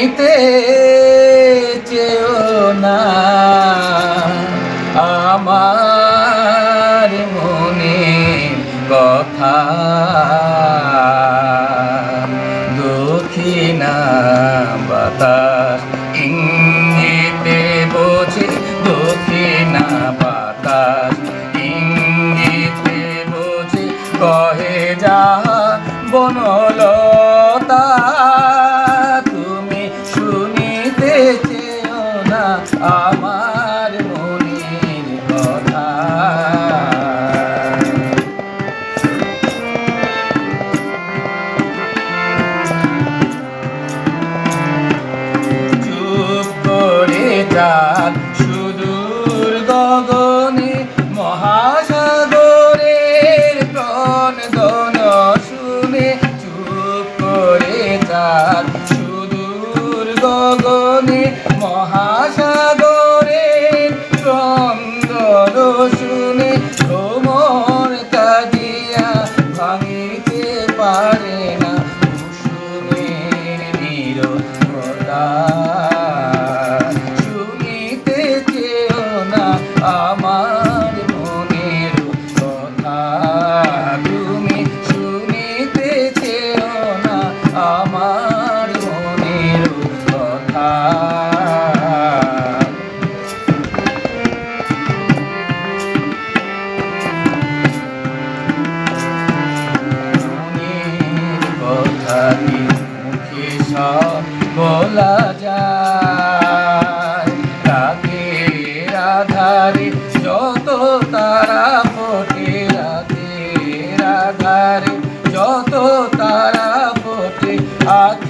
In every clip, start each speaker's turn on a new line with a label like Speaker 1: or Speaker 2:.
Speaker 1: শুনিতে চেও না। আমার মনে কথা দক্ষিণা বাতাস, ইঙ্গিতে বোঝে দক্ষিণা বাতাস, ইঙ্গিতে বোঝে কহে যাহা বনলতা আমার মনের কথা তুমি শুনিতে আমার মনের কথা। কথা মুখে সব বলা যায়। আধারে যত তারা ফোটে রাতের আধারে যত তারা ফোটে আকি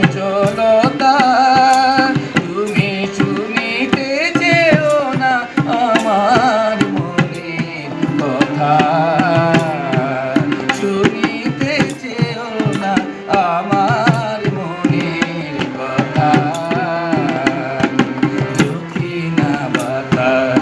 Speaker 1: বাতাস